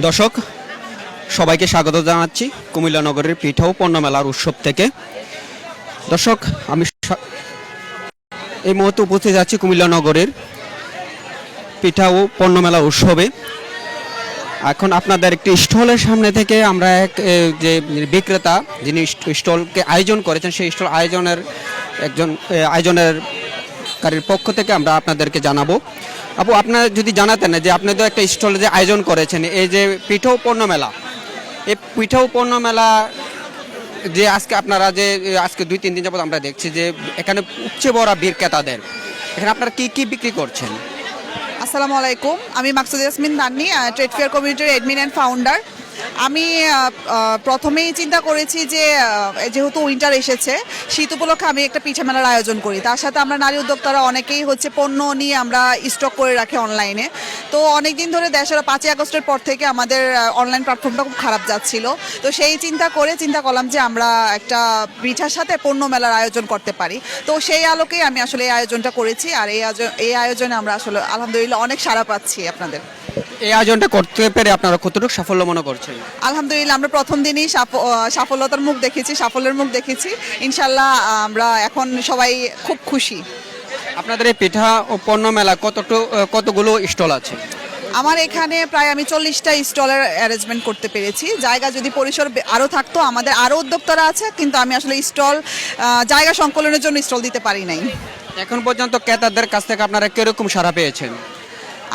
দর্শক, সবাইকে স্বাগত জানাচ্ছি কুমিল্লা নগরের পিঠা ও পণ্য মেলার উৎসব থেকে। দর্শক, আমি এই মুহূর্তে উপস্থিত আছি কুমিল্লা নগরের পিঠা ও পণ্য মেলা উৎসবে। এখন আপনাদের একটি স্টলের সামনে থেকে আমরা এক যে বিক্রেতা যিনি স্টলকে আয়োজন করেছেন, সেই স্টল আয়োজনের একজন আয়োজনের কারীর পক্ষ থেকে আমরা আপনাদেরকে জানাব। আপু, আপনারা যদি জানাতেন যে আপনি তো একটা স্টলে যে আয়োজন করেছেন, এই যে পিঠা পণ্য মেলা, এই পিঠা পণ্য মেলা যে আজকে আপনারা যে, আজকে দুই, তিন দিন যাবত আমরা দেখছি যে এখানে উপচে বড়া বীর ক্রেতাদের, এখানে আপনারা কি কি বিক্রি করছেন? আসসালামু আলাইকুম, আমি মাকসুদ ইয়াসমিন দান্নি ট্রেড ফেয়ার কমিউনিটির অ্যাডমিন অ্যান্ড ফাউন্ডার আমি প্রথমেই চিন্তা করেছি যে যেহেতু উইন্টার এসেছে, শীত উপলক্ষে আমি একটা পিঠা মেলার আয়োজন করি। তার সাথে আমরা নারী উদ্যোক্তারা অনেকেই হচ্ছে পণ্য নিয়ে আমরা স্টক করে রাখি অনলাইনে তো অনেক দিন ধরে দেশের পাঁচই আগস্টের পর থেকে আমাদের অনলাইন প্ল্যাটফর্মটা খুব খারাপ যাচ্ছিল। তো সেই চিন্তা করে চিন্তা করলাম যে, আমরা একটা পিঠার সাথে পণ্য মেলার আয়োজন করতে পারি। তো সেই আলোকেই আমি আসলে এই আয়োজনটা করেছি। আর এই আয়োজনে আমরা আসলে আলহামদুলিল্লাহ অনেক সাড়া পাচ্ছি আপনাদের। এই আয়োজনটা করতে পেরে আপনারা কতটুকু সাফল্য মনে করছেন? আলহামদুলিল্লাহ আমরা প্রথম দিনই সাফ- সাফল্যতার মুখ দেখেছি সাফল্যের মুখ দেখেছি। ইনশাল্লাহ আমরা এখন সবাই খুব খুশি। আপনাদের এই পিঠা ও পণ্য মেলা কতটু কতগুলো স্টল আছে? আমার এখানে প্রায় আমি চল্লিশটা স্টলের অ্যারেঞ্জমেন্ট করতে পেরেছি। জায়গা যদি পরিসর আরও থাকতো আমাদের আরও উদ্যোক্তারা আছে কিন্তু আমি আসলে স্টল জায়গা সংকলনের জন্য স্টল দিতে পারি নাই। এখন পর্যন্ত ক্রেতাদের কাছ থেকে আপনারা কীরকম সাড়া পেয়েছেন?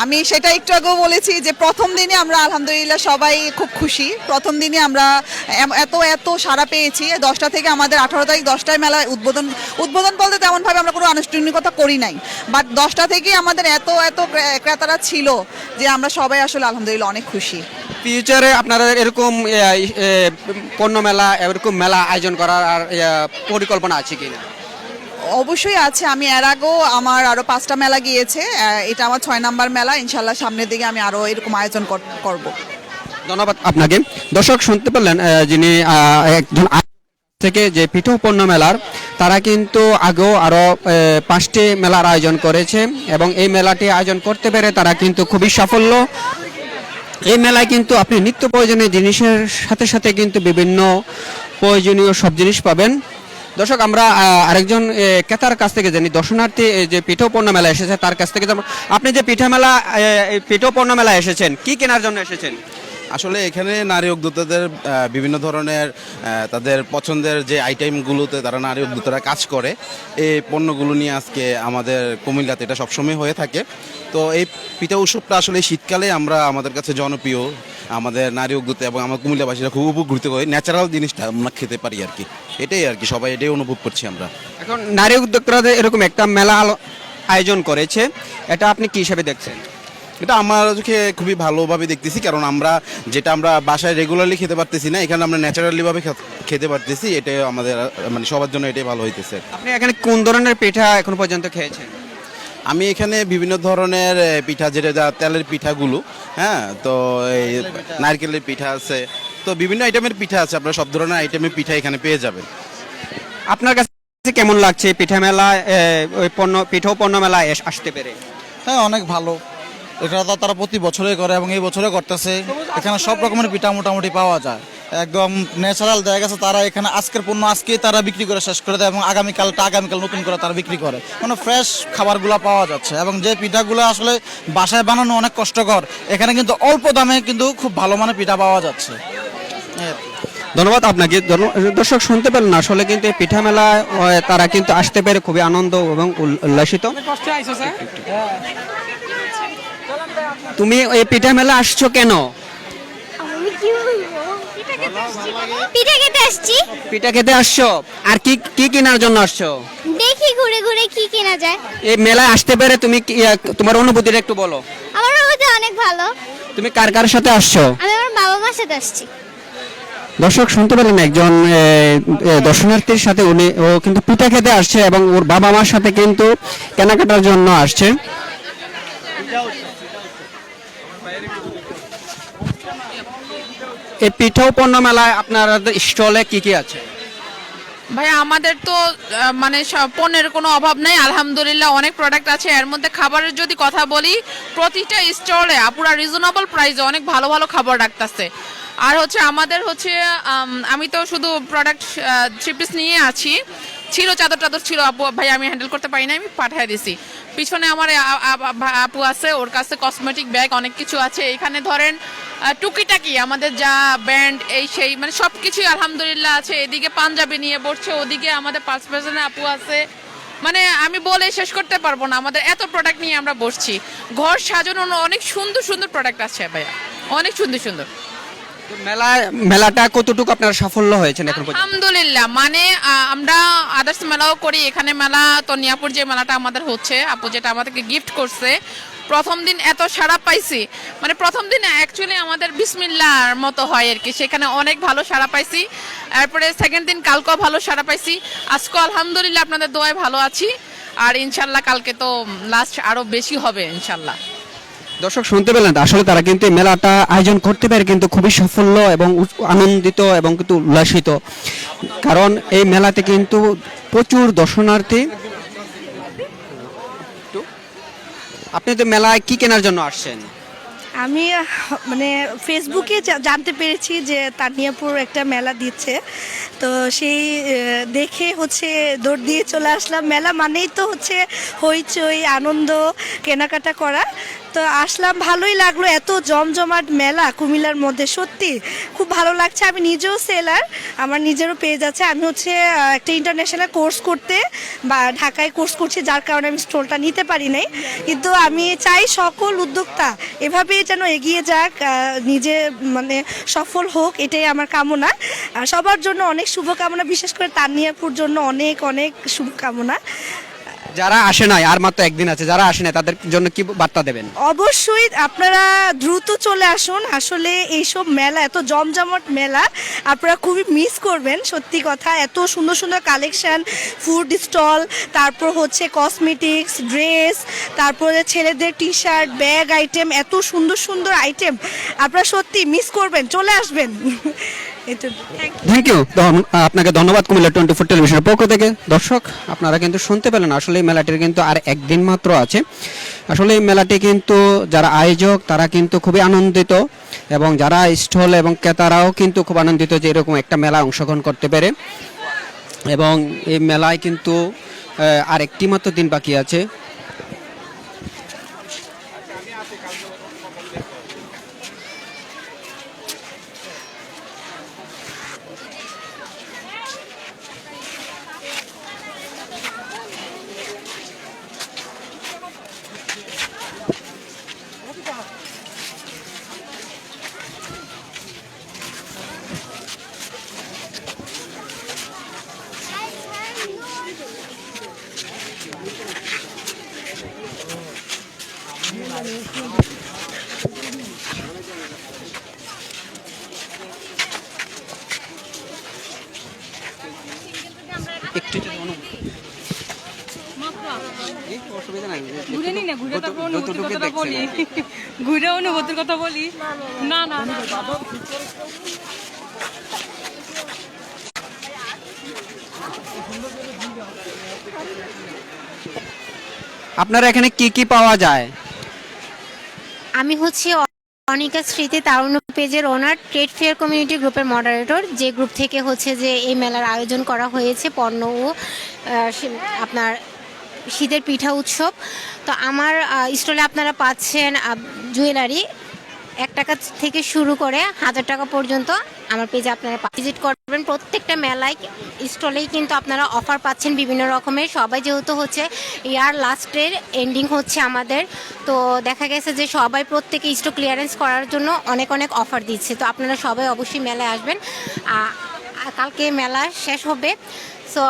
আমি সেটা একটু আগেও বলেছি যে প্রথম দিনে আমরা আলহামদুলিল্লাহ সবাই খুব খুশি। প্রথম দিনে আমরা এত এত সাড়া পেয়েছি। দশটা থেকে আমাদের আঠারো তারিখ দশটায় মেলায় উদ্বোধন উদ্বোধন বলতে তেমনভাবে আমরা কোনো আনুষ্ঠানিকতা করি নাই। বাট দশটা থেকেই আমাদের এত এত ক্রেতারা ছিল যে আমরা সবাই আসলে আলহামদুলিল্লাহ অনেক খুশি। ফিউচারে আপনারা এরকম পণ্য মেলা এরকম মেলা আয়োজন করার আর পরিকল্পনা আছে কিনা? অবশ্যই আছে। আমি এর আগেও আমার আরও পাঁচটা মেলা গিয়েছে। এটা আমার ছয় নাম্বার মেলা। ইনশাল্লাহ সামনের দিকে আমি আরও এরকম আয়োজন কর- করব। ধন্যবাদ আপনাকে। দর্শক শুনতে পেলেন এ, যিনি একজন থেকে যে পিঠো পণ্য মেলার তারা কিন্তু আগেও আরও পাঁচটি মেলার আয়োজন করেছে এবং এই মেলাটি আয়োজন করতে পেরে তারা কিন্তু খুবই সাফল্য। এই মেলায় কিন্তু আপনি নিত্য প্রয়োজনীয় জিনিসের সাথে সাথে কিন্তু বিভিন্ন প্রয়োজনীয় সব জিনিস পাবেন। দর্শক, আমরা আরেকজন ক্রেতার কাছ থেকে জানি, দর্শনার্থী যে পণ্য মেলা এসেছে, তার কাছ থেকে আপনি যে পিঠা মেলা পণ্য মেলা এসেছেন, কি কেনার জন্য এসেছেন? আসলে এখানে নারী উদ্যোক্তাদের বিভিন্ন ধরনের তাদের পছন্দের যে আইটেমগুলোতে তারা নারী উদ্যোক্তারা কাজ করে, এই পণ্যগুলো নিয়ে আজকে আমাদের কুমিল্লাতে এটা সবসময় হয়ে থাকে। তো এই পিঠা উৎসবটা আসলে শীতকালে আমরা আমাদের কাছে জনপ্রিয়, আমাদের নারী উদ্যোক্তা এবং আমার কুমিল্লাবাসীরা খুব উপকৃত হয়ে ন্যাচারাল জিনিসটা আমরা খেতে পারি আর কি। এটাই আর কি, সবাই এটাই অনুভব করছি আমরা। এখন নারী উদ্যোক্তারা এরকম একটা মেলা আয়োজন করেছে, এটা আপনি কি হিসাবে দেখছেন? এটা আমার চোখে খুবই ভালোভাবে দেখতেছি কারণ আমরা যেটা আমরা বাসায় রেগুলারলি খেতে পারতেছি না এখানে আমরা ন্যাচারালি ভাবে খেতে পারতেছি এটা আমাদের মানে সবার জন্য এটাই ভালো হইতেছে। আপনি এখানে কোন ধরনের পিঠা এখন পর্যন্ত খেয়েছেন? আমি এখানে বিভিন্ন ধরনের পিঠা যেটা যা তেলের পিঠাগুলো হ্যাঁ তো এই নারকেলের পিঠা আছে তো বিভিন্ন আইটেমের পিঠা আছে আপনারা সব ধরনের আইটেমের পিঠা এখানে পেয়ে যাবেন। আপনার কাছে কেমন লাগছে? পিঠা মেলা ওই পণ্য পিঠো পণ্য মেলা আসতে পেরে? হ্যাঁ অনেক ভালো। এটা তো তারা প্রতি বছরে করে এবং এই বছরে করতেছে। এখানে সব রকমের পিঠা মোটামুটি পাওয়া যায়। একদম ন্যাচারাল দেখা গেছে তারা এখানে আজকের পণ্য আজকেই তারা বিক্রি করে শেষ করে দেয় এবং আগামীকালটা আগামীকাল নতুন করে তারা বিক্রি করে। মানে ফ্রেশ খাবারগুলো পাওয়া যাচ্ছে এবং যে পিঠাগুলো আসলে বাসায় বানানো অনেক কষ্টকর এখানে কিন্তু অল্প দামে কিন্তু খুব ভালো মানের পিঠা পাওয়া যাচ্ছে। কি। ধন্যবাদ আপনাকে। দর্শক শুনতে পেলেন আসলে কিন্তু এই পিঠা মেলায় তারা কিন্তু আসতে পেরে খুবই আনন্দ এবং উল- উল্লাসিত। তুমি এই পিঠা মেলা আসছো কেন? আমি কি বলব? পিঠা খেতে আসছি পিঠা খেতে আসছো। আর কি কি কেনার জন্য আসছো? দেখি ঘুরে ঘুরে কি কেনা যায়। এই মেলায় আসতে পেরে তুমি কি, আহ, তোমার অনুভূতিটা একটু বলো। আমার অনুভূতি অনেক ভালো। তুমি কার কার সাথে আসছো? আমি আমার বাবা মার সাথে আসছি। দর্শক শুনতে পেলেন একজন এ, এ, দর্শনার্থীর সাথে উনি ও কিন্তু পিঠা খেতে আসছে এবং ওর বাবা মার সাথে কিন্তু কেনাকাটার জন্য আসছে। এই পিঠা পণ্য মেলায় আপনার স্টলে কি কি আছে? ভাই, আমাদের তো মানে পণ্যের কোনো অভাব নেই, আলহামদুলিল্লাহ অনেক প্রোডাক্ট আছে। এর মধ্যে খাবারের যদি কথা বলি, প্রতিটা স্টলে পুরা রিজনেবল প্রাইসে অনেক ভালো ভালো খাবার রাখতেছে। আর হচ্ছে আমাদের হচ্ছে, আমি তো শুধু প্রোডাক্ট থ্রি পিস নিয়ে আছি। ছিল চাদর টাদর ছিল, আপু, ভাই, আমি হ্যান্ডেল করতে পারি না আমি পাঠিয়ে দিছি। পিছনে আমার আপু আছে, ওর কাছে কসমেটিক ব্যাগ অনেক কিছু আছে। এখানে ধরেন টুকিটাকি, আমাদের যা ব্যান্ড এই সেই মানে সব কিছুই আলহামদুলিল্লাহ আছে। এদিকে পাঞ্জাবি নিয়ে বসছে, ওদিকে আমাদের পাঁচ পার্সেন্ট আপু আছে। মানে আমি বলে শেষ করতে পারব না, আমাদের এত প্রোডাক্ট নিয়ে আমরা বসছি। ঘর সাজানোর অনেক সুন্দর সুন্দর প্রোডাক্ট আছে ভাইয়া। অনেক সুন্দর সুন্দর। মেলা, মেলাটা কতটুকু আপনার সাফল্য এখন আলহামদুলিল্লাহ মানে আমরা আদার্স মেলাও করি। এখানে মেলা, তো নিয়াপুর যে মেলাটা আমাদের হচ্ছে, আপু যেটা আমাদেরকে গিফট করছে, প্রথম দিন এত সাড়া পাইছি। মানে প্রথম দিন অ্যাকচুয়ালি আমাদের বিসমিল্লার মতো হয় আর কি। সেখানে অনেক ভালো সাড়া পাইছি। তারপরে সেকেন্ড দিন কালকেও ভালো সাড়া পাইছি। আজকে আলহামদুলিল্লাহ আপনাদের দোয়ায় ভালো আছি। আর ইনশাল্লাহ কালকে তো লাস্ট আরও বেশি হবে ইনশাল্লাহ। দর্শক শুনতে পেলেন আসলে তারা কিন্তু এই মেলাটা আয়োজন করতে পারে কিন্তু খুবই সাফল্য এবং আনন্দিত এবং কিন্তু উল্লাসিত। কারণ এই মেলাতে কিন্তু প্রচুর দর্শনার্থী। আপনি তো মেলায় কি কেনার জন্য আসছেন? আমি মানে ফেসবুকে জানতে পেরেছি যে তানিয়াপুর একটা মেলা দিচ্ছে। তো সেই দেখে হচ্ছে দৌড় দিয়ে চলে আসলাম। মেলা মানেই তো হচ্ছে হইচই, আনন্দ, কেনাকাটা করা। তো আসলাম, ভালোই লাগল। এত জমজমাট মেলা কুমিল্লার মধ্যে, সত্যি খুব ভালো লাগছে। আমি নিজেও সেলার, আমার নিজেরও পেজ আছে। আমি হচ্ছে একটা ইন্টারন্যাশনাল কোর্স করতে বা ঢাকায় কোর্স করছি, যার কারণে আমি স্টলটা নিতে পারি নাই। কিন্তু আমি চাই সকল উদ্যোক্তা এভাবেই যেন এগিয়ে যাক নিজে মানে সফল হোক, এটাই আমার কামনা। সবার জন্য অনেক শুভকামনা, বিশেষ করে তানিয়াপুর জন্য অনেক অনেক শুভকামনা। যারা আসে নাই, আর মাত্র একদিন আছে, যারা আসে নাই, তাদের জন্য কি বার্তা দেবেন? অবশ্যই আপনারা দ্রুত চলে আসুন। আসলে এইসব মেলা, এত জমজমট মেলা, আপনারা খুবই মিস করবেন, সত্যি কথা। এত সুন্দর সুন্দর কালেকশন ফুড স্টল তারপর হচ্ছে কসমেটিক্স ড্রেস তারপরে ছেলেদের টি শার্ট ব্যাগ আইটেম এত সুন্দর সুন্দর আইটেম আপনারা সত্যি মিস করবেন, চলে আসবেন। থ্যাংক ইউ আপনাকে ধন্যবাদ কুমিল্লা টোয়েন্টি ফোর টেলিভিশনের পক্ষ থেকে। দর্শক আপনারা কিন্তু শুনতে পেলেন আসলে এই মেলাটির কিন্তু আর একদিন মাত্র আছে। আসলে এই মেলাটি কিন্তু যারা আয়োজক তারা কিন্তু খুবই আনন্দিত এবং যারা স্টল এবং ক্রেতারাও কিন্তু খুব আনন্দিত যে এরকম একটা মেলা অংশগ্রহণ করতে পেরে। এবং এই মেলায় কিন্তু আর একটি মাত্র দিন বাকি আছে। একটু যদি অনু- এই, অসুবিধা নাই। ঘুরে নি না ঘুরে তারপর অনুভূতির কথাটা বলি। ঘুরে অনুভূতির কথা বলি। না না না। আপনারা এখানে কি কি পাওয়া যায়? আমি হচ্ছে অনিকা স্মৃতি তারুণ্য পেজের ওনার ট্রেড ফেয়ার কমিউনিটি গ্রুপের মডারেটর যে গ্রুপ থেকে হচ্ছে যে এই মেলার আয়োজন করা হয়েছে, পণ্য ও আপনার শীতের পিঠা উৎসব। তো আমার স্টলে আপনারা পাচ্ছেন জুয়েলারি এক টাকা থেকে শুরু করে হাজার টাকা পর্যন্ত আমার পেজে আপনারা ভিজিট করবেন। প্রত্যেকটা মেলায় স্টলেই কিন্তু আপনারা অফার পাচ্ছেন বিভিন্ন রকমের। সবাই যেহেতু হচ্ছে ইয়ার লাস্টের এন্ডিং হচ্ছে আমাদের, তো দেখা গেছে যে সবাই প্রত্যেকে স্টক ক্লিয়ারেন্স করার জন্য অনেক অনেক অফার দিচ্ছে। তো আপনারা সবাই অবশ্যই মেলায় আসবেন। কালকে মেলা শেষ হবে সো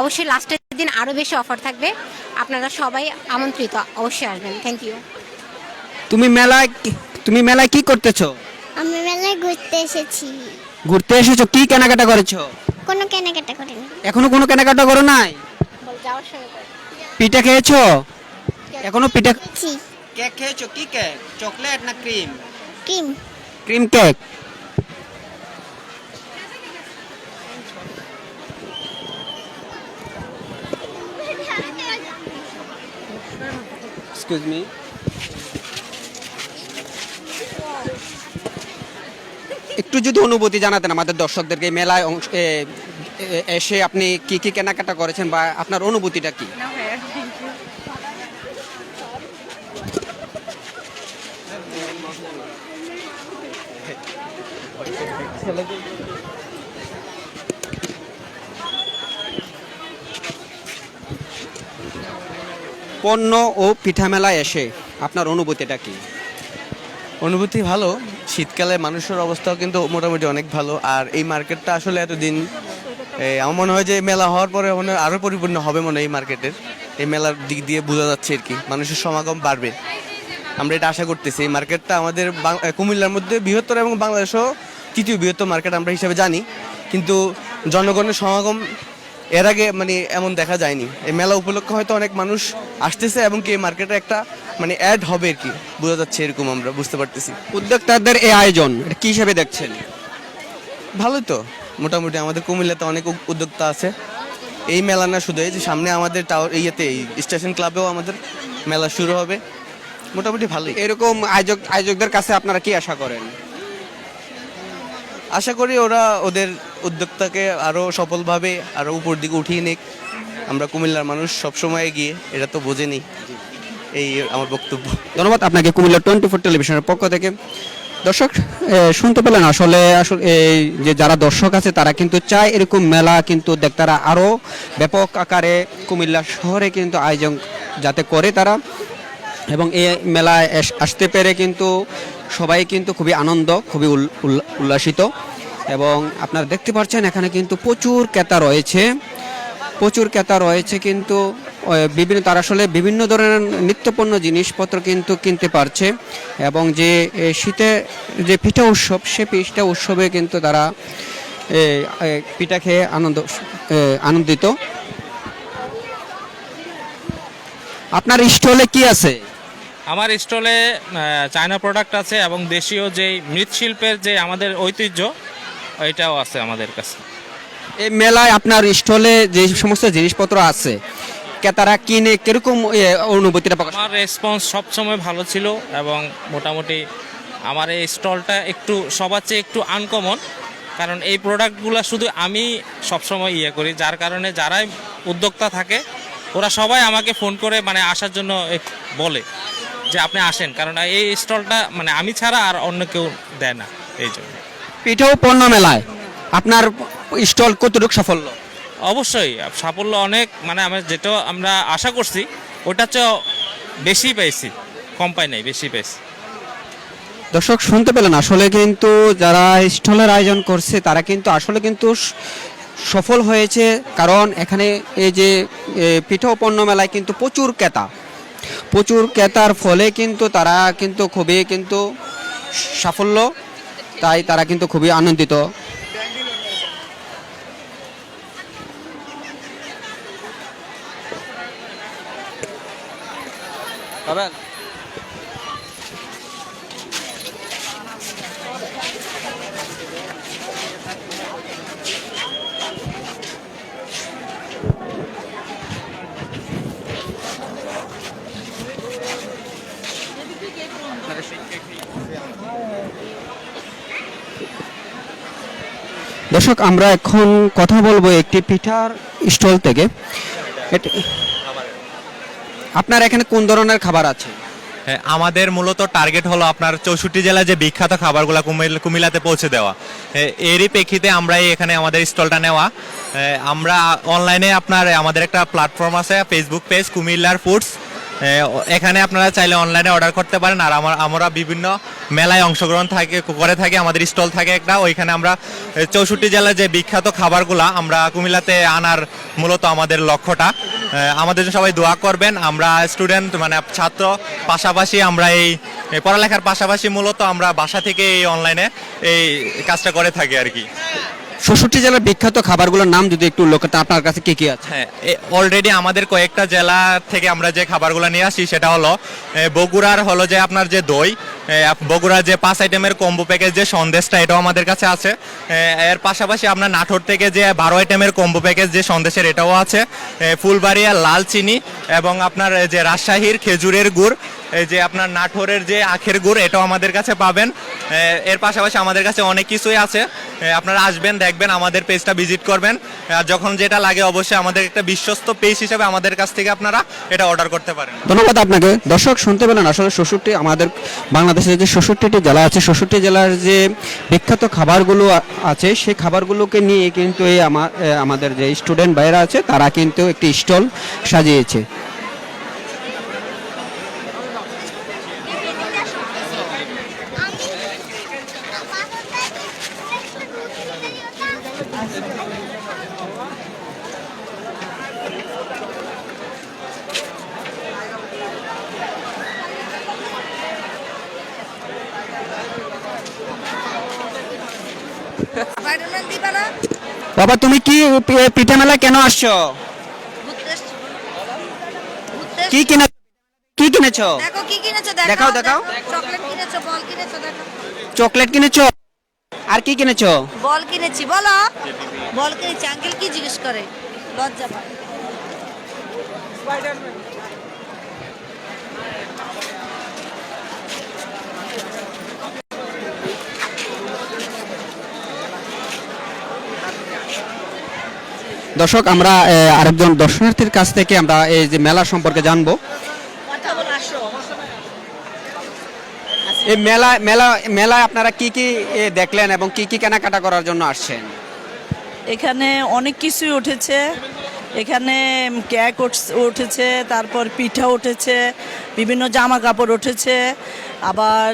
অবশ্যই লাস্টের দিন আরও বেশি অফার থাকবে। আপনারা সবাই আমন্ত্রিত, অবশ্যই আসবেন। থ্যাংক ইউ তুমি মেলায় তুমি মেলায় কি করতেছো? আমি মেলায় ঘুরতে এসেছি। ঘুরতে এসেছ কি কেনাকাটা করেছ? কোনো কেনাকাটা করিনি। এখনও কোনো কেনাকাটা করো নাই? পিঠা খেয়েছো? এখনও পিঠা কেক খেয়েছো? কি কেক? চকলেট না cream? Cream. Cream cake. Excuse me. একটু যদি অনুভূতি জানাতেন আমাদের দর্শকদেরকে মেলায় এসে আপনি কি কি কেনাকাটা করেছেন বা আপনার অনুভূতিটা কি? পণ্য ও পিঠা মেলায় এসে আপনার অনুভূতিটা কি? অনুভূতি ভালো। শীতকালে মানুষের অবস্থাও কিন্তু মোটামুটি অনেক ভালো। আর এই মার্কেটটা আসলে এতদিন আমার মনে হয় যে মেলা হওয়ার পরে মনে হয় আরও পরিপূর্ণ হবে মনে হয় এই মার্কেটের। এই মেলার দিক দিয়ে বোঝা যাচ্ছে আর কি, মানুষের সমাগম বাড়বে। আমরা এটা আশা করতেছি। এই মার্কেটটা আমাদের কুমিল্লার মধ্যে বৃহত্তর এবং বাংলাদেশও তৃতীয় বৃহত্তর মার্কেট আমরা হিসাবে জানি। কিন্তু জনগণের সমাগম এর আগে মানে এমন দেখা যায়নি। এই মেলা উপলক্ষে হয়তো অনেক মানুষ আসতেছে এবং কি এই মার্কেটে একটা মানে অ্যাড হবে আর কি। বোঝা যাচ্ছে এরকম আমরা বুঝতে পারতেছি। উদ্যোক্তাদের এই আয়োজন এটা কি হিসেবে দেখছেন? ভালো তো। মোটামুটি আমাদের কুমিল্লাতে অনেক উ- উদ্যোক্তা আছে। এই মেলা না শুধু এই যে সামনে আমাদের টাওয়ার ইয়েতে এই স্টেশন ক্লাবেও আমাদের মেলা শুরু হবে। মোটামুটি ভালোই। এরকম আয়োজক আয়োজকদের কাছে আপনারা কি আশা করেন? আশা করি ওরা ওদের উদ্যোক্তাকে আরও সফলভাবে আরও উপর দিকে উঠিয়ে নিক। আমরা কুমিল্লার মানুষ সবসময় এগিয়ে এটা তো বোঝেনি। এই আমার বক্তব্য। ধন্যবাদ আপনাকে কুমিল্লা টোয়েন্টি ফোর টেলিভিশনের পক্ষ থেকে। দর্শক শুনতে পেলেন আসলে আসলে এই যে যারা দর্শক আছে, তারা কিন্তু চায় এরকম মেলা, কিন্তু দেখ, তারা আরও ব্যাপক আকারে কুমিল্লা শহরে কিন্তু আয়োজন যাতে করে তারা। এবং এই মেলায় আসতে পেরে কিন্তু সবাই কিন্তু খুবই আনন্দ, খুবই উল- উল্লা- উল্লাসিত। এবং আপনারা দেখতে পাচ্ছেন, এখানে কিন্তু প্রচুর ক্রেতা রয়েছে। প্রচুর ক্রেতা রয়েছে কিন্তু বিভিন্ন তারা আসলে বিভিন্ন ধরনের নিত্যপণ্য জিনিসপত্র কিন্তু কিনতে পারছে এবং যে শীতে যে পিঠা উৎসব সে পিঠা উৎসবে কিন্তু তারা পিঠা খেয়ে আনন্দ আনন্দিত। আপনার স্টলে কি আছে? আমার স্টলে চায়না প্রোডাক্ট আছে এবং দেশীয় যে মৃৎশিল্পের যে আমাদের ঐতিহ্য এটাও আছে আমাদের কাছে। এই মেলায় আপনার স্টলে যে সমস্ত জিনিসপত্র আছে ক্রেতারা কিনে কীরকম অনুভূতিটা প্রকাশ আমার রেসপন্স সবসময় ভালো ছিল এবং মোটামুটি আমার এই স্টলটা একটু সবার চেয়ে একটু আনকমন কারণ এই প্রোডাক্টগুলো শুধু আমি সবসময় ইয়ে করি যার কারণে যারাই উদ্যোক্তা থাকে ওরা সবাই আমাকে ফোন করে মানে আসার জন্য বলে যে আপনি আসেন। কারণ এই স্টলটা মানে আমি ছাড়া আর অন্য কেউ দেয় না এই জন্য। পিঠেও পণ্য মেলায় আপনার স্টল কতটুকু সাফল্য? অবশ্যই, সাফল্য অনেক মানে আমরা যেটা আমরা আশা করছি, ওটা চেয়ে বেশি পেয়েছি, কম পাই নাই, বেশি পেয়েছি। দর্শক, শুনতে পেলেন, আসলে কিন্তু যারা স্টলের আয়োজন করছে, তারা কিন্তু আসলে কিন্তু সফল হয়েছে, কারণ এখানে এই যে পিঠা পণ্য মেলায় কিন্তু প্রচুর ক্রেতা। প্রচুর ক্রেতার ফলে কিন্তু তারা কিন্তু খুবই কিন্তু সাফল্য, তাই তারা কিন্তু খুবই আনন্দিত। দর্শক আমরা এখন কথা বলব একটি পিঠার স্টল থেকে। আপনার এখানে কোন ধরনের খাবার আছে? হ্যাঁ, আমাদের মূলত টার্গেট হলো আপনার চৌষট্টি জেলায় যে বিখ্যাত খাবারগুলো কুমিল কুমিল্লাতে পৌঁছে দেওয়া। হ্যাঁ, এরই প্রেক্ষিতে আমরা এখানে আমাদের স্টলটা নেওয়া। হ্যাঁ, আমরা অনলাইনে আপনার আমাদের একটা প্ল্যাটফর্ম আছে ফেসবুক পেজ কুমিল্লার ফুডস এখানে আপনারা চাইলে অনলাইনে অর্ডার করতে পারেন। আর আমার আমরা বিভিন্ন মেলায় অংশগ্রহণ থাকে করে থাকি, আমাদের স্টল থাকে একটা। ওইখানে আমরা চৌষট্টি জেলার যে বিখ্যাত খাবারগুলা, আমরা কুমিল্লাতে আনার মূলত আমাদের লক্ষ্যটা। আমাদের সবাই দোয়া করবেন। আমরা স্টুডেন্ট মানে ছাত্র, পাশাপাশি আমরা এই এই পড়ালেখার পাশাপাশি মূলত আমরা বাসা থেকে এই অনলাইনে এই কাজটা করে থাকি আর কি। ষষ্ঠটি জেলার বিখ্যাত খাবারগুলোর নাম যদি একটু উল্লেখ করতেন আপনার কাছে কি কি আছে? হ্যাঁ অলরেডি আমাদের কয়েকটা জেলা থেকে আমরা যে খাবারগুলো নিয়ে আসি, সেটা হলো বগুড়ার হলো যে আপনার যে দই বগুড়ার যে পাঁচ আইটেমের কম্বো প্যাকেজ যে সন্দেশটা, এটাও আমাদের কাছে আছে। এর পাশাপাশি আপনার নাটোর থেকে যে বারো আইটেমের কম্বো প্যাকেজ যে সন্দেশের, এটাও আছে। ফুলবাড়িয়া লাল চিনি এবং আপনার যে রাজশাহীর খেজুরের গুড় যে আপনার নাটোরের যে আখের গুড়, এটাও আমাদের কাছে পাবেন। এর পাশাপাশি আমাদের কাছে অনেক কিছুই আছে। আপনারা আসবেন, দেখবেন, আমাদের পেজটা ভিজিট করবেন। আর যখন যেটা লাগে অবশ্যই আমাদের একটা বিশ্বস্ত পেজ হিসেবে আমাদের কাছ থেকে আপনারা এটা অর্ডার করতে পারেন। ধন্যবাদ আপনাকে। দর্শক, শুনতে পেলেন আসলে ষষ্ঠটি আমাদের বাংলাদেশের যে ষষ্ঠটি জেলা আছে ষষ্ঠটি জেলার যে বিখ্যাত খাবারগুলো আছে, সেই খাবারগুলোকে নিয়ে কিন্তু এই আমা- আমাদের যে স্টুডেন্ট ভাইরা আছে, তারা কিন্তু একটি স্টল সাজিয়েছে। বাবা তুমি কি পিঠা মেলা কেন আসছো? কি কিনে কি কিনেছো? দেখো কি কিনেছো দেখাও, দেখাও। চকলেট কিনেছো দেখো চকলেট কিনেছো? আর কি কিনেছো? বল কিনেছি বলো। বল কিনেছি আঙ্কেল কি জিজ্ঞেস করে? লজ্জা পায়। দর্শক আমরা আরেকজন দর্শনার্থীর কাছ থেকে আমরা এই যে মেলা সম্পর্কে জানব। এই মেলা মেলা মেলায় আপনারা কি কি দেখলেন এবং কি কি কেনাকাটা করার জন্য আসছেন? এখানে অনেক কিছুই উঠেছে। এখানে কেক উঠেছে তারপর পিঠা উঠেছে বিভিন্ন জামা কাপড় উঠেছে আবার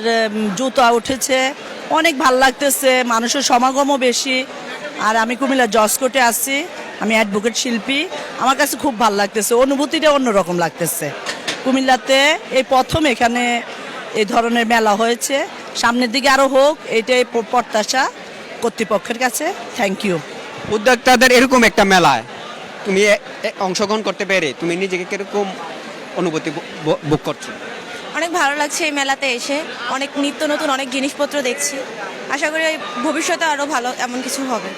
জুতা উঠেছে। অনেক ভালো লাগতেছে মানুষের সমাগমও বেশি। আর আমি কুমিল্লা জসকোটে আসছি আমি অ্যাডভোকেট শিল্পী। আমার কাছে খুব ভালো লাগতেছে। অনুভূতিটা অন্যরকম লাগতেছে। কুমিল্লাতে এই প্রথম এখানে এই ধরনের মেলা হয়েছে। সামনের দিকে আরও হোক এটাই প্রত্যাশা কর্তৃপক্ষের কাছে। থ্যাংক ইউ উদ্যোক্তাদের এরকম একটা মেলায় তুমি অংশগ্রহণ করতে পেরে তুমি নিজেকে কীরকম অনুভূতি বুক করছ? অনেক ভালো লাগছে এই মেলাতে এসে। অনেক নিত্য নতুন অনেক জিনিসপত্র দেখছি। আশা করি ভবিষ্যতে আরও ভালো এমন কিছু হবে।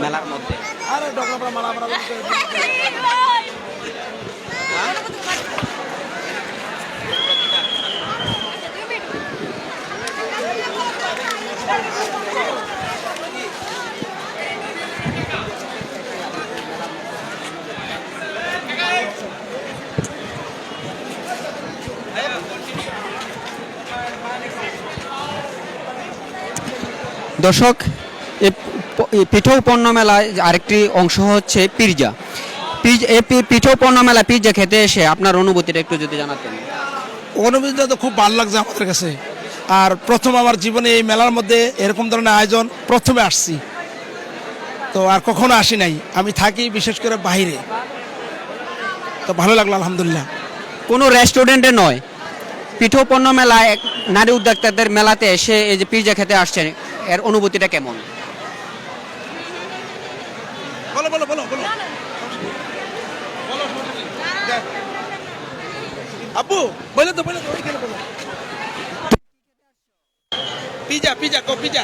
মেলার মধ্যে। দর্শক এই প- এই পিঠৌ পণ্য মেলায় আরেকটি অংশ হচ্ছে পিৎজা পিজ- এই পি- পিঠৌ পণ্য মেলা পিৎজা খেতে এসে আপনার অনুভূতিটা একটু যদি জানাতেন। অনুভূতিটা তো খুব ভালো লাগছে আমাদের কাছে। আর প্রথম আমার জীবনে এই মেলার মধ্যে এরকম ধরনের আয়োজন প্রথমে আসছি। তো আর কখনো আসি নাই। আমি থাকি বিশেষ করে বাইরে। তো ভালো লাগল আলহামদুলিল্লাহ। কোনো রেস্টুরেন্টে নয় পিঠৌ পণ্য মেলায় নারী উদ্যোক্তাদের মেলাতে এসে এই যে পিৎজা খেতে আসছেন এর অনুভূতিটা কেমন? বলো বলো বলো বলো। আব্বু বলে তো বলে তো ওইখানে বলো। পিজা পিজা কো পিজা।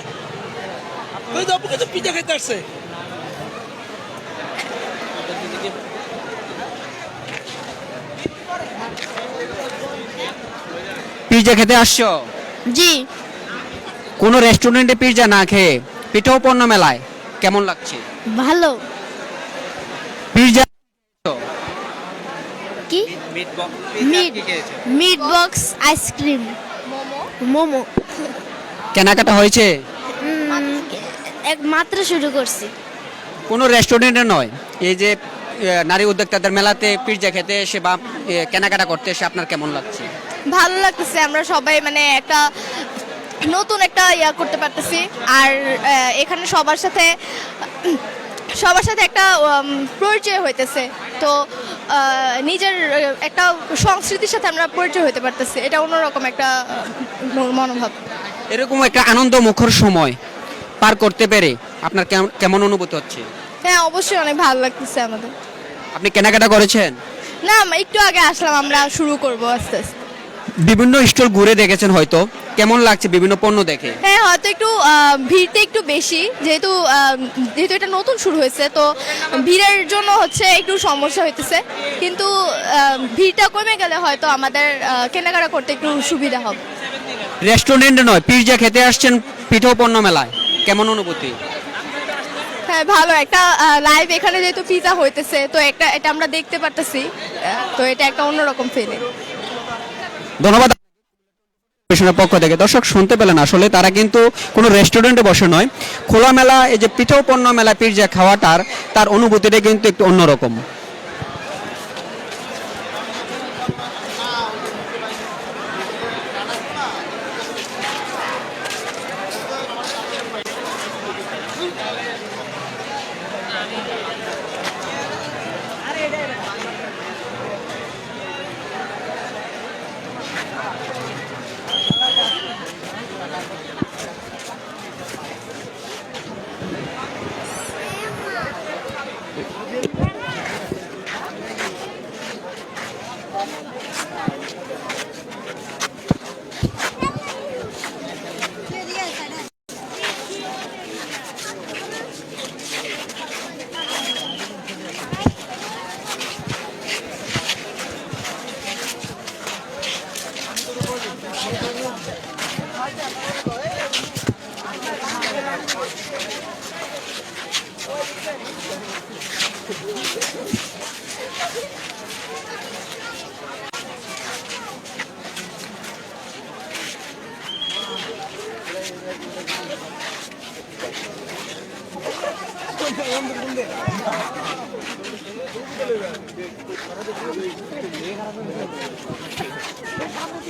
ওই তো আব্বু তো পিজা খেতে আসছে। পিৎজা খেতে আসছো? জি। কোনো রেস্টুরেন্টে পিৎজা না খেয়ে পিঠৌ পণ্য মেলায় কেমন লাগছে? ভালো। পিৎজা কি? Meat meat box ice cream momo. কেনাকাটা হয়েছে? উম, এক মাত্র শুরু করছি। কোনো রেস্টুরেন্টে নয়। এই যে নারী উদ্যোক্তাদের মেলাতে পিৎজা খেতে এসে বা কেনাকাটা করতে এসে আপনার কেমন লাগছে? ভালো লাগতেছে আমরা সবাই মানে একটা নতুন একটা ইয়া করতে পারতেছি। আর এখানে সবার সাথে সবার সাথে একটা পরিচয় হইতেছে। তো নিজের একটা সংস্কৃতির সাথে আমরা পরিচয় হতে পারতেছি। এটা অন্যরকম একটা মনোভাব। এরকম একটা আনন্দ মুখর সময় পার করতে পেরে আপনার কেমন- কেমন অনুভূতি হচ্ছে? হ্যাঁ অবশ্যই অনেক ভালো লাগতেছে আমাদের। আপনি কেনাকাটা করেছেন? না একটু আগে আসলাম আমরা শুরু করব আস্তে আস্তে। বিভিন্ন স্টল ঘুরে দেখেছেন হয়তো। কেমন লাগছে বিভিন্ন পণ্য দেখে? হ্যাঁ হয়তো একটু ভিড়টা একটু বেশি যেহেতু যেহেতু এটা নতুন শুরু হয়েছে তো ভিড়ের জন্য হচ্ছে একটু সমস্যা হইতেছে। কিন্তু ভিড়টা কমে গেলে হয়তো আমাদের কেনাকাটা করতে একটু সুবিধা হবে। রেস্টুরেন্টে নয় পিৎজা খেতে আসছেন পিঠো পণ্য মেলায়। কেমন অনুভূতি? হ্যাঁ ভালো। একটা লাইভ এখানে যেহেতু পিজা হইতেছে তো একটা এটা আমরা দেখতে পারতেছি তো এটা একটা অন্যরকম ফিলিং ধন্যবাদ। কমিশনের পক্ষ থেকে। দর্শক, শুনতে পেলেন আসলে তারা কিন্তু কোনো রেস্টুরেন্টে বসে নয়। খোলা মেলা এই যে পিঠা পণ্য মেলা যে খাওয়াটার, তার অনুভূতিটা কিন্তু একটু অন্যরকম।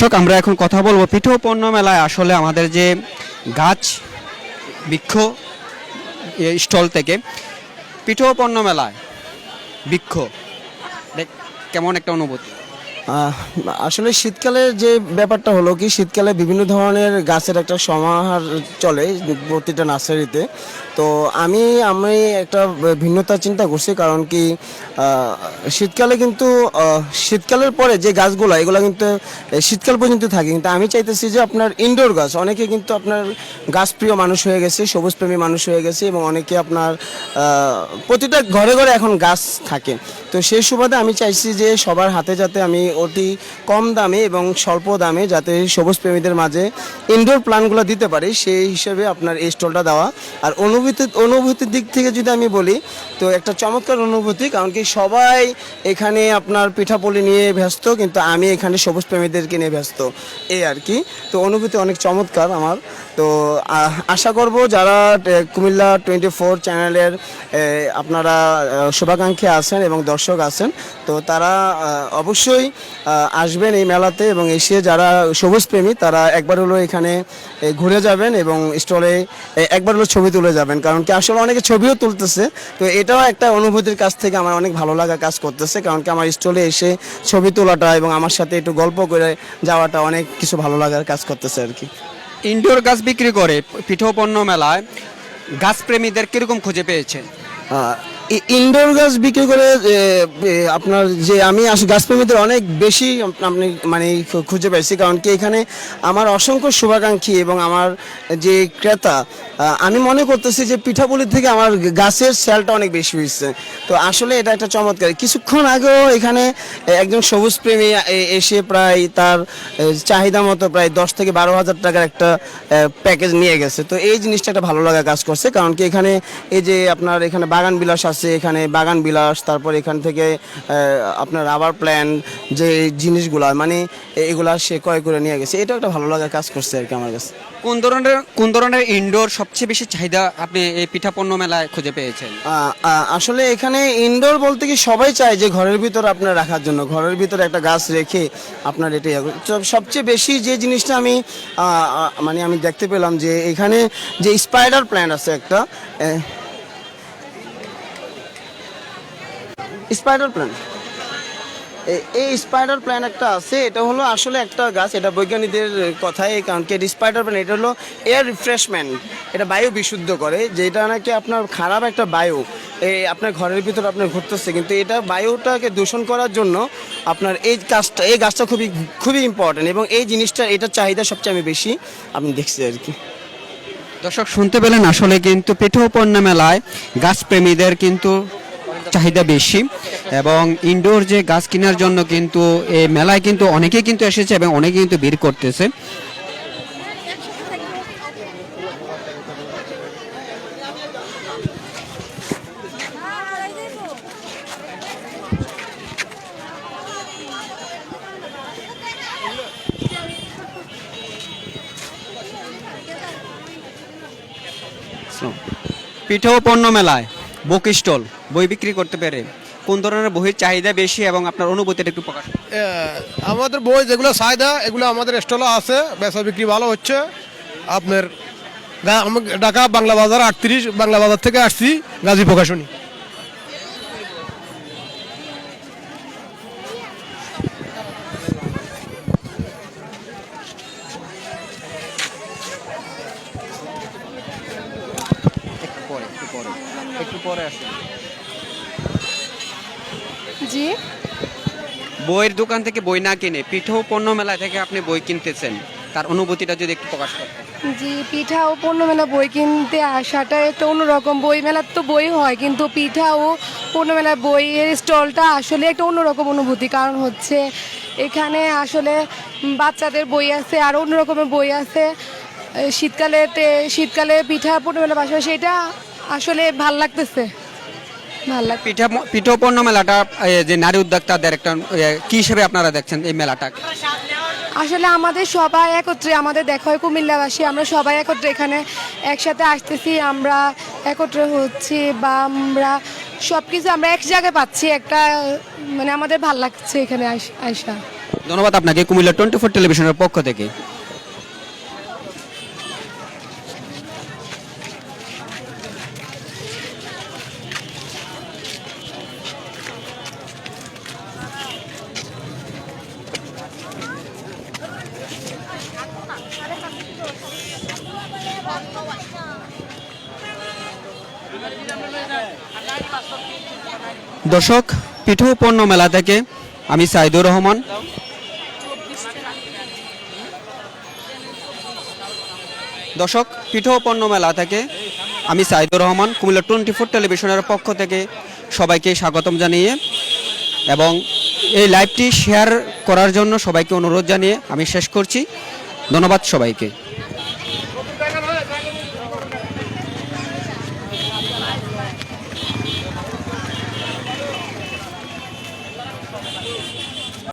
দর্শক, আমরা এখন কথা বলব পিঠো পণ্য মেলায়। আসলে আমাদের যে গাছ বৃক্ষ স্টল থেকে পিঠো পণ্য মেলায় বৃক্ষ কেমন একটা অনুভূতি। আসলে শীতকালে যে ব্যাপারটা হলো কি, শীতকালে বিভিন্ন ধরনের গাছের একটা সমাহার চলে প্রতিটা নার্সারিতে। তো আমি আমি একটা ভিন্নতা চিন্তা করছি, কারণ কি শীতকালে কিন্তু শীতকালের পরে যে গাছগুলো, এগুলো কিন্তু শীতকাল পর্যন্ত থাকে। কিন্তু আমি চাইতেছি যে আপনার ইনডোর গাছ, অনেকে কিন্তু আপনার গাছপ্রিয় মানুষ হয়ে গেছে, সবুজপ্রেমী মানুষ হয়ে গেছে এবং অনেকে আপনার প্রতিটা ঘরে ঘরে এখন গাছ থাকে। তো সেই সুবাদে আমি চাইছি যে সবার হাতে যাতে আমি অতি কম দামে এবং স্বল্প দামে যাতে সবুজ প্রেমীদের মাঝে ইনডোর প্ল্যানগুলো দিতে পারি, সেই হিসেবে আপনার এই স্টলটা দেওয়া। আর অনুভূতি, অনুভূতির দিক থেকে যদি আমি বলি, তো একটা চমৎকার অনুভূতি, কারণ কি সবাই এখানে আপনার পিঠাপুলি নিয়ে ব্যস্ত, কিন্তু আমি এখানে সবুজ প্রেমীদেরকে নিয়ে ব্যস্ত। এই আর কি। তো অনুভূতি অনেক চমৎকার আমার। তো আশা করব যারা কুমিল্লা টোয়েন্টি ফোর চ্যানেলের আপনারা শুভাকাঙ্ক্ষী আছেন এবং দর্শক আছেন, তো তারা অবশ্যই আসবেন এই মেলাতে এবং এসে যারা সবুজ প্রেমী, তারা একবার হলো এখানে ঘুরে যাবেন এবং স্টলে একবার হলো ছবি তুলে যাবেন। কারণ কি আসলে অনেকে ছবিও তুলতেছে, তো এটাও একটা অনুভূতির কাছ থেকে আমার অনেক ভালো লাগা কাজ করতেছে। কারণ কি আমার স্টলে এসে ছবি তোলাটা এবং আমার সাথে একটু গল্প করে যাওয়াটা অনেক কিছু ভালো লাগার কাজ করতেছে আর কি। ইনডোর গাছ বিক্রি করে পিঠোপণ্য মেলায় গাছপ্রেমীদের কীরকম খুঁজে পেয়েছেন ইনডোর গাছ বিক্রি করে আপনার যে আমি গাছপ্রেমীদের অনেক বেশি আপনি মানে খুঁজে পাইছি। কারণ কি এখানে আমার অসংখ্য শুভাকাঙ্ক্ষী এবং আমার যে ক্রেতা আমি মনে করতেছি যে পিঠাপুলির থেকে আমার গাছের সেলটা অনেক বেশি হয়েছে তো আসলে এটা একটা চমৎকার। কিছুক্ষণ আগেও এখানে একজন সবুজ প্রেমী এসে প্রায় তার চাহিদা মতো প্রায় দশ থেকে বারো হাজার টাকার একটা প্যাকেজ নিয়ে গেছে। তো এই জিনিসটা একটা ভালো লাগা কাজ করছে। কারণ কি এখানে এই যে আপনার এখানে বাগান বিলাস আছে এখানে বাগান বিলাস তারপর এখান থেকে আপনার রাবার প্ল্যান যে জিনিসগুলা মানে এগুলা সে ক্রয় করে নিয়ে গেছে। এটা একটা ভালো লাগা কাজ করছে আর কি আমার কাছে। কোন ধরনের কোন ধরনের ইনডোর সবচেয়ে বেশি চাহিদা আপনি এই পিঠা পণ্য মেলায় খুঁজে পেয়েছেন? আসলে এখানে ইনডোর বলতে কি সবাই চায় যে ঘরের ভিতর আপনার রাখার জন্য। ঘরের ভিতরে একটা গাছ রেখে আপনার এটাই। সবচেয়ে বেশি যে জিনিসটা আমি মানে আমি দেখতে পেলাম যে এখানে যে স্পাইডার প্ল্যান্ট আছে একটা স্পাইডার প্ল্যান্ট এই স্পাইডার প্ল্যান একটা আছে, এটা হলো আসলে একটা গাছ, এটা বৈজ্ঞানিকদের কথাই কারণ কি স্পাইডার প্ল্যান এটা হলো এয়ার রিফ্রেশমেন্ট এটা বায়ু বিশুদ্ধ করে, যেটা নাকি আপনার খারাপ একটা বায়ু এই আপনার ঘরের ভিতরে আপনার ঘুরতেছে, কিন্তু এটা বায়ুটাকে দূষণ করার জন্য আপনার এই গাছটা এই গাছটা খুবই খুবই ইম্পর্টেন্ট এবং এই জিনিসটা এটার চাহিদা সবচেয়ে আমি বেশি, আমি দেখছি আর কি। দর্শক, শুনতে পেলেন আসলে কিন্তু পিঠো পণ্য মেলায় গাছপ্রেমীদের কিন্তু চাহিদা বেশি এবং ইনডোর যে গাছ কেনার জন্য কিন্তু এই মেলায় কিন্তু অনেকেই কিন্তু এসেছে এবং অনেকে কিন্তু ভিড় করতেছে। পিঠো পণ্য মেলায়, বুক স্টল। বই বিক্রি করতে পেরে? কোন ধরনের বইয়ের চাহিদা বেশি এবং আপনার অনুভূতিটা একটু প্রকাশ আমাদের বই যেগুলো চাহিদা এগুলো আমাদের স্টলে আছে বেচা বিক্রি ভালো হচ্ছে। আপনার ঢাকা বাংলা বাজার আটত্রিশ বাংলা বাজার থেকে আসছি গাজী প্রকাশনী। একটু পরে একটু পরে একটু পরে আসুন। জি। বইয়ের দোকান থেকে বই না কিনে পিঠো পণ্য মেলা থেকে আপনি বই কিনতেছেন তার অনুভূতিটা যদি একটু প্রকাশ করেন জি পিঠা ও পণ্য মেলা বই কিনতে আসাটা একটা অন্যরকম। বই মেলার তো বই হয় কিন্তু পিঠা ও পণ্য মেলার বইয়ের স্টলটা আসলে একটা অন্যরকম অনুভূতি। কারণ হচ্ছে এখানে আসলে বাচ্চাদের বই আছে আর অন্য রকমের বই আছে। শীতকালেতে শীতকালে পিঠা পণ্য মেলা পাশাপাশি এটা আসলে ভালো লাগতেছে। পিঠা মেলাটা যে নারী উদ্যোক্তাদের একটা কি হিসেবে আপনারা দেখছেন এই মেলাটা? আসলে আমাদের সবাই একত্রে আমাদের দেখা হয় কুমিল্লাবাসী আমরা সবাই একত্রে এখানে একসাথে আসতেছি আমরা একত্রে হচ্ছি বা আমরা সব কিছু আমরা এক জায়গায় পাচ্ছি একটা মানে আমাদের ভালো লাগছে এখানে আসা। ধন্যবাদ আপনাকে কুমিল্লা টোয়েন্টি ফোর টেলিভিশনের পক্ষ থেকে। দর্শক, পিঠো পণ্য মেলা থেকে আমি সাইদুর রহমান। দর্শক, পিঠো পণ্য মেলা থেকে আমি সাইদুর রহমান, কুমিল্লা টোয়েন্টি ফোর টেলিভিশনের পক্ষ থেকে সবাইকে স্বাগতম জানিয়ে এবং এই লাইভটি শেয়ার করার জন্য সবাইকে অনুরোধ জানিয়ে আমি শেষ করছি। ধন্যবাদ সবাইকে।